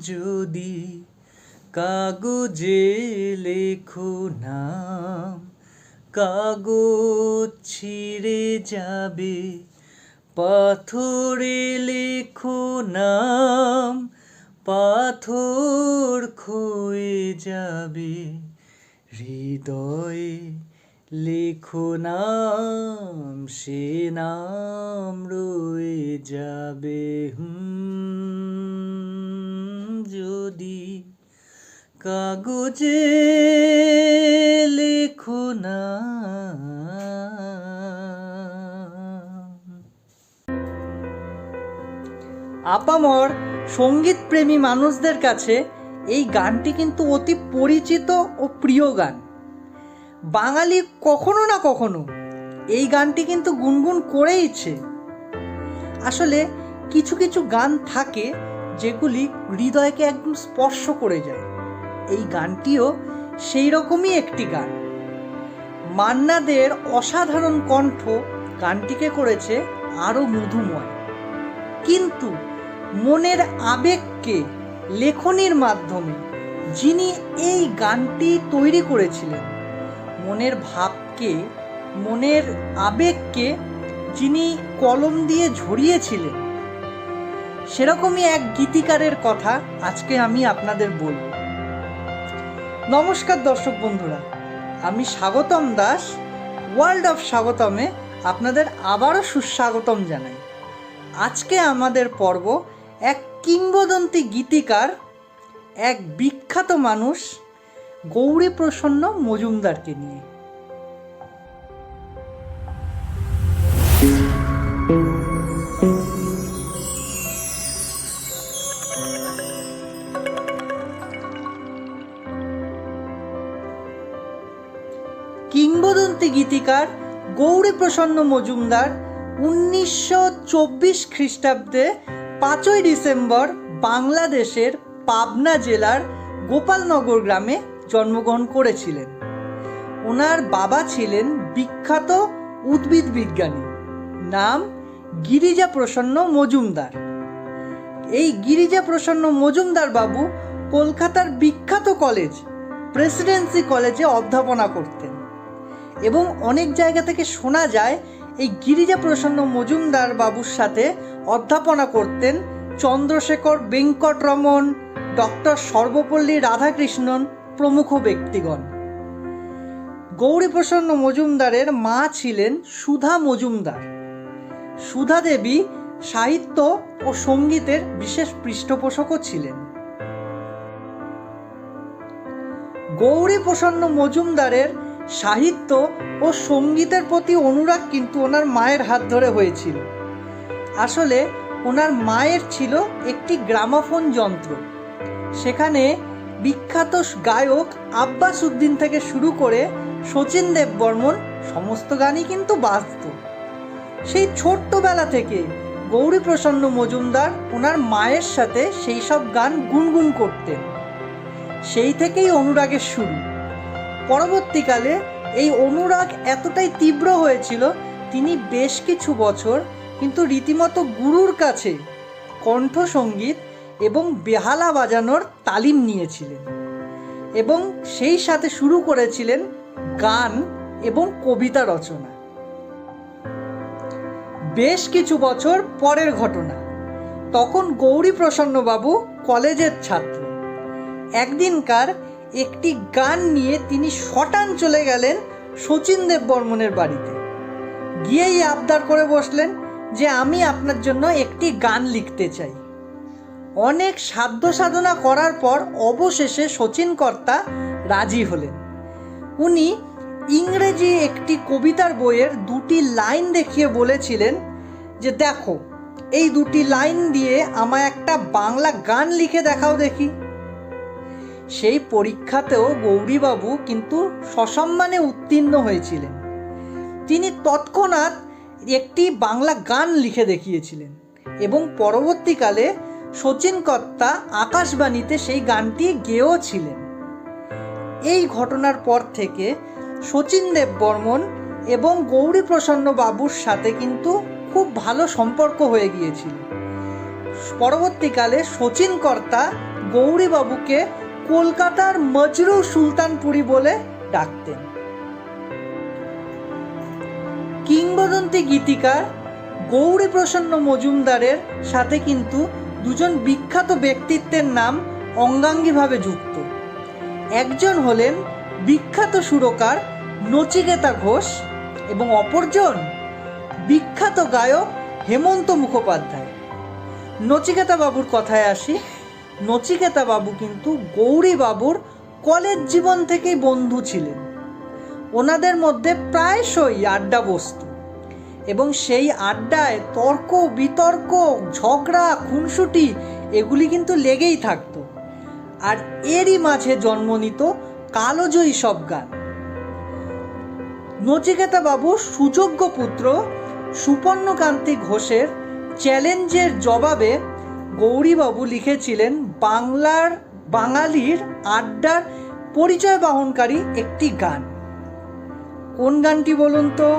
যদি কাগজে লেখো নাম কাগজ ছিঁড়ে যাবে পাথরে লেখো নাম পাথর ক্ষয়ে যাবে হৃদয়ে লেখো নাম সে নাম রয়ে যাবে। হুম, যদি কাগজে লেখো না আপামর সঙ্গীতপ্রেমী মানুষদের কাছে এই গানটি কিন্তু অতি পরিচিত ও প্রিয় গান। বাঙালি কখনো না কখনো এই গানটি কিন্তু গুনগুন করেইছে আসলে কিছু কিছু গান থাকে যেগুলি হৃদয়কে একদম স্পর্শ করে যায়। এই গানটিও সেই রকমই একটি গান। মান্নাদের অসাধারণ কণ্ঠ গানটিকে করেছে আরও মধুময়। কিন্তু মনের আবেগকে লেখনির মাধ্যমে যিনি এই গানটি তৈরি করেছিলেন মনের ভাবকে, মনের আবেগকে যিনি কলম দিয়ে ঝরিয়েছিলেন। সেরকমই এক গীতিকারের কথা আজকে আমি আপনাদের বলব। নমস্কার দর্শক বন্ধুরা, আমি স্বাগতম দাস, ওয়ার্ল্ড অফ স্বাগতমে আপনাদের আবারও সুস্বাগতম জানাই। আজকে আমাদের পর্ব এক কিংবদন্তি গীতিকার, এক বিখ্যাত মানুষ গৌরী প্রসন্ন মজুমদারকে নিয়ে। কিংবদন্তি গীতিকার গৌরী প্রসন্ন মজুমদার উনিশশো চব্বিশ খ্রিস্টাব্দে পাঁচই ডিসেম্বর বাংলাদেশের পাবনা জেলার গোপালনগর গ্রামে জন্মগ্রহণ করেছিলেন। ওনার বাবা ছিলেন বিখ্যাত উদ্ভিদ বিজ্ঞানী, নাম গিরিজা প্রসন্ন মজুমদার। এই গিরিজা প্রসন্ন মজুমদার বাবু কলকাতার বিখ্যাত কলেজ, প্রেসিডেন্সি কলেজে অধ্যাপনা করতেন। এবং অনেক জায়গা থেকে শোনা যায়, এই গিরিজা প্রসন্ন মজুমদার বাবুর সাথে অধ্যাপনা করতেন চন্দ্রশেখর বেঙ্কটরমন, ডক্টর সর্বপল্লী রাধাকৃষ্ণন প্রমুখ ব্যক্তিগণ। গৌরীপ্রসন্ন মজুমদারের মা ছিলেন সুধা মজুমদার। সুধা দেবী সাহিত্য ও সঙ্গীতের বিশেষ পৃষ্ঠপোষকও ছিলেন। গৌরী প্রসন্ন মজুমদারের সাহিত্য ও সঙ্গীতের প্রতি অনুরাগ কিন্তু ওনার মায়ের হাত ধরে হয়েছিল। আসলে ওনার মায়ের ছিল একটি গ্রামাফোন যন্ত্র। সেখানে বিখ্যাত গায়ক আব্বাস উদ্দিন থেকে শুরু করে শচীন দেব বর্মন, সমস্ত গানই কিন্তু বাজত। সেই ছোট্টবেলা থেকে গৌরী প্রসন্ন মজুমদার ওনার মায়ের সাথে সেই সব গান গুনগুন করতেন। সেই থেকেই অনুরাগের শুরু। পরবর্তীকালে এই অনুরাগ এতটাই তীব্র হয়েছিল, তিনি বেশ কিছু বছর কিন্তু রীতিমতো গুরুর কাছে কণ্ঠসঙ্গীত এবং বেহালা বাজানোর তালিম নিয়েছিলেন এবং সেই সাথে শুরু করেছিলেন গান এবং কবিতা রচনা। বেশ কিছু বছর পরের ঘটনা। তখন গৌরী প্রসন্নবাবু কলেজের ছাত্র। একদিনকার একটি গান নিয়ে তিনি শটান চলে গেলেন শচীন দেব বর্মনের বাড়িতে। গিয়েই আবদার করে বসলেন যে আমি আপনার জন্য একটি গান লিখতে চাই। অনেক সাধ্য সাধনা করার পর অবশেষে শচীন কর্তা রাজি হলেন। উনি ইংরেজি একটি কবিতার বইয়ের দুটি লাইন দেখিয়ে বলেছিলেন যে, দেখো, এই দুটি লাইন দিয়ে আমায় একটা বাংলা গান লিখে দেখাও দেখি। সেই পরীক্ষাতেও গৌরীবাবু কিন্তু সসম্মানে উত্তীর্ণ হয়েছিলেন। তিনি তৎক্ষণাৎ একটি বাংলা গান লিখে দেখিয়েছিলেন এবং পরবর্তীকালে শচীন কর্তা আকাশবাণীতে সেই গানটি গেয়েও ছিলেন এই ঘটনার পর থেকে শচীন দেব বর্মন এবং গৌরী প্রসন্ন বাবুর সাথে কিন্তু খুব ভালো সম্পর্ক হয়ে গিয়েছিল। পরবর্তীকালে শচীন কর্তা গৌরীবাবুকে কলকাতার মজরু সুলতানপুরি বলে ডাকতেন। কিংবদন্তি গীতিকার গৌরী প্রসন্ন মজুমদারের সাথে কিন্তু দুজন বিখ্যাত ব্যক্তিত্বের নাম অঙ্গাঙ্গিভাবে যুক্ত। একজন হলেন বিখ্যাত সুরকার নচিকেতা ঘোষ এবং অপরজন বিখ্যাত গায়ক হেমন্ত মুখোপাধ্যায়। নচিকেতা বাবুর কথায় আসি নচিকেতা বাবু কিন্তু গৌরী বাবুর কলেজ জীবন থেকেই বন্ধু ছিলেন। ওনাদের মধ্যে প্রায়শই আড্ডা বসত এবং সেই আড্ডায় তর্ক, বিতর্ক, ঝগড়া, খুনসুটি এগুলি কিন্তু লেগেই থাকতো। আর এরই মাঝে জন্ম নিত কালোজয়ী সব গান। নচিকেতা বাবু সুযোগ্য পুত্র সুপর্ণকান্তি ঘোষের চ্যালেঞ্জের জবাবে গৌরীবাবু লিখেছিলেন, বাংলার বাঙালির আড্ডার পরিচয় বহনকারী একটি গান। কোন গানটি বলুন তো?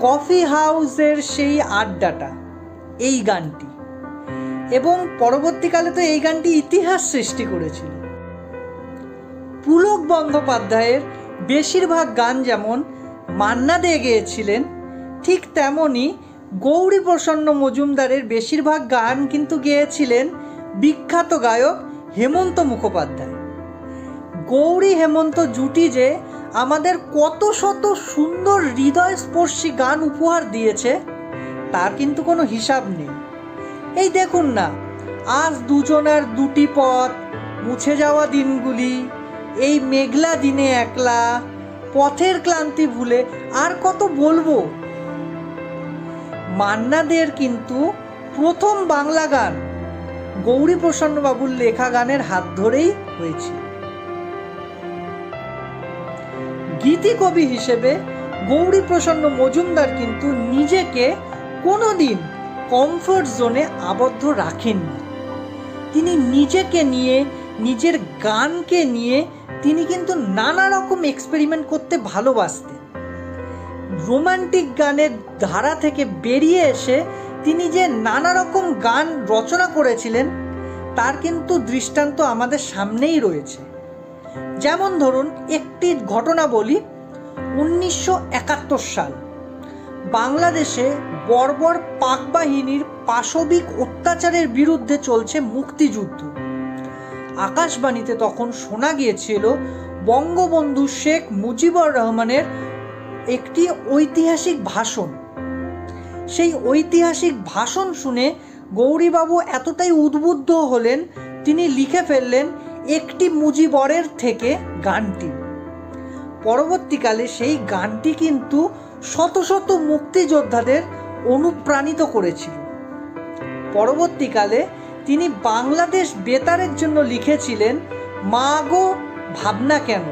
কফি হাউসের সেই আড্ডাটা, এই গানটি। এবং পরবর্তীকালে তো এই গানটি ইতিহাস সৃষ্টি করেছিল। পুলক বন্দ্যোপাধ্যায়ের বেশিরভাগ গান যেমন মান্না দে গেয়েছিলেন, ঠিক তেমনই গৌরী প্রসন্ন মজুমদারের বেশিরভাগ গান কিন্তু গেয়েছিলেন বিখ্যাত গায়ক হেমন্ত মুখোপাধ্যায়। গৌরী হেমন্ত জুটি যে আমাদের কত শত সুন্দর হৃদয়স্পর্শী গান উপহার দিয়েছে, তার কিন্তু কোনো হিসাব নেই। এই দেখুন না, আজ দুজনার দুটি পথ, মুছে যাওয়া দিনগুলি, এই মেঘলা দিনে একলা, পথের ক্লান্তি ভুলে আর কত বলব? মান্নাদের কিন্তু প্রথম বাংলা গান গৌরী প্রসন্ন বাবুর লেখা গানের হাত ধরেই হয়েছে। গীতি কবি হিসেবে গৌরী প্রসন্ন মজুমদার কিন্তু নিজেকে কোনোদিন কমফোর্ট জোনে আবদ্ধ রাখেননি। তিনি নিজেকে নিয়ে, নিজের গানকে নিয়ে তিনি কিন্তু নানা রকম এক্সপেরিমেন্ট করতে ভালোবাসতেন। রোমান্টিক গানের ধারা থেকে বেরিয়ে এসে তিনি যে নানা রকম গান রচনা করেছিলেন, তার কিন্তু দৃষ্টান্ত আমাদের সামনেই রয়েছে। যেমন ধরুন একটি ঘটনা বলি, উনিশশো একাত্তর সাল। বাংলাদেশে বর্বর পাক বাহিনীর পাশবিক অত্যাচারের বিরুদ্ধে চলছে মুক্তিযুদ্ধ। আকাশবাণীতে তখন শোনা গিয়েছিল, বঙ্গবন্ধু শেখ মুজিবুর রহমানের একটি ঐতিহাসিক ভাষণ। সেই ঐতিহাসিক ভাষণ শুনে গৌরীবাবু এতটাই উদ্বুদ্ধ হলেন, তিনি লিখে ফেললেন একটি মুজিবরের থেকে গানটি। পরবর্তীকালে সেই গানটি কিন্তু শত শত মুক্তিযোদ্ধাদের অনুপ্রাণিত করেছিল। পরবর্তীকালে তিনি বাংলাদেশ বেতারের জন্য লিখেছিলেন, মা গো, ভাবনা কেন?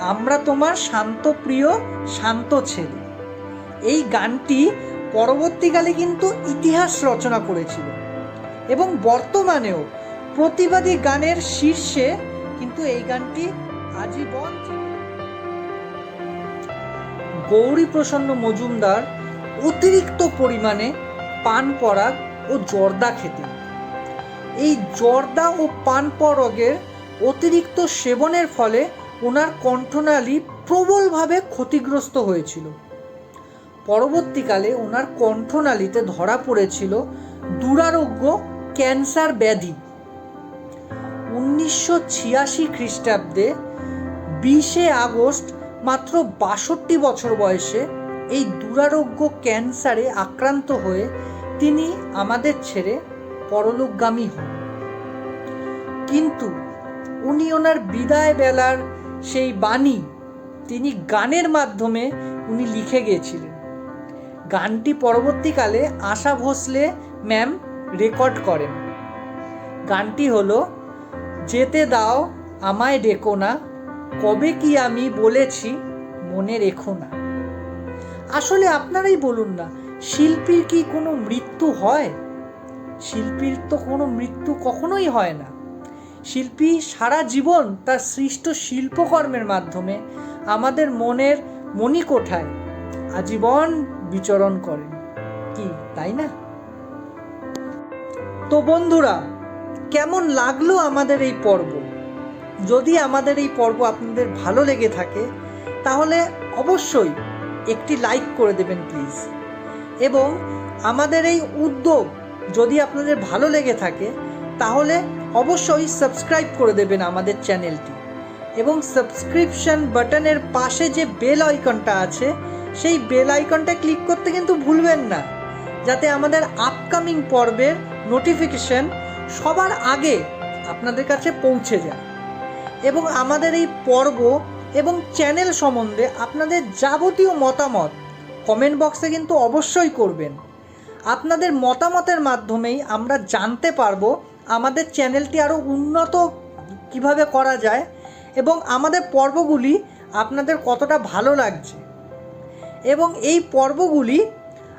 আমরা তোমার শান্তপ্রিয় শান্ত ছেলে। এই গানটি পরবর্তীকালে কিন্তু ইতিহাস রচনা করেছিল এবং বর্তমানেও প্রতিবাদী গানের শীর্ষে কিন্তু এই গানটি আজীবন গৌরী প্রসন্ন মজুমদার অতিরিক্ত পরিমাণে পান পরাগ ও জর্দা খেতেন। এই জর্দা ও পান পরগের অতিরিক্ত সেবনের ফলে ওনার কণ্ঠনালী প্রবলভাবে ক্ষতিগ্রস্ত হয়েছিল। পরবর্তীকালে ওনার কণ্ঠনালীতে ধরা পড়েছিল দুরারোগ্য ক্যান্সার ব্যাধি। উনিশশো ছিয়াশি খ্রিস্টাব্দে বিশে আগস্ট মাত্র বাষট্টি বছর বয়সে এই দুরারোগ্য ক্যান্সারে আক্রান্ত হয়ে তিনি আমাদের ছেড়ে পরলোকগামী হন। কিন্তু উনি ওনার বিদায় বেলার সেই বাণী তিনি গানের মাধ্যমে উনি লিখে গিয়েছিলেন গানটি পরবর্তীকালে আশা ভোসলে ম্যাম রেকর্ড করেন। গানটি হলো যেতে দাও, আমায় ডেকো না। কবে কি আমি বলেছি, মনে রেখো না। আসলে আপনারাই বলুন না, শিল্পীর কি কোনো মৃত্যু হয়? শিল্পীর তো কোনো মৃত্যু কখনোই হয় না। শিল্পী সারা জীবন তার সৃষ্ট শিল্পকর্মের মাধ্যমে আমাদের মনের মণিকোঠায় আজীবন বিচরণ করেন। কি, তাই না? তো বন্ধুরা কেমন লাগল আমাদের এই পর্ব? যদি আমাদের এই পর্ব আপনাদের ভালো লেগে থাকে, তাহলে অবশ্যই একটি লাইক করে দেবেন প্লিজ। এবং আমাদের এই উদ্যোগ যদি আপনাদের ভালো লেগে থাকে, তাহলে অবশ্যই সাবস্ক্রাইব করে দেবেন আমাদের চ্যানেলটি। এবং সাবস্ক্রিপশন বাটনের পাশে যে বেল আইকনটা আছে, সেই বেল আইকনটা ক্লিক করতে কিন্তু ভুলবেন না। যাতে আমাদের আপকামিং পর্বের নোটিফিকেশন সবার আগে আপনাদের কাছে পৌঁছে যায়। এবং আমাদের এই পর্ব এবং চ্যানেল সম্বন্ধে আপনাদের যাবতীয় মতামত কমেন্ট বক্সে কিন্তু অবশ্যই করবেন। আপনাদের মতামতের মাধ্যমেই আমরা জানতে পারব আমাদের চ্যানেলটি আরও উন্নত কীভাবে করা যায় এবং আমাদের পর্বগুলি আপনাদের কতটা ভালো লাগছে। এবং এই পর্বগুলি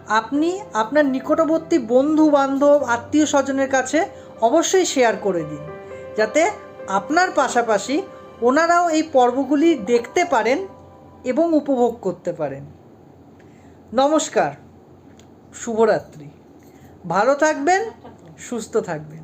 আপনি আপনার নিকটবর্তী বন্ধু বান্ধব আত্মীয় স্বজনের কাছে অবশ্যই শেয়ার করে দিন, যাতে আপনার পাশাপাশি ওনারাও এই পর্বগুলি দেখতে পারেন এবং উপভোগ করতে পারেন। নমস্কার, শুভরাত্রি। ভালো থাকবেন, সুস্থ থাকবেন।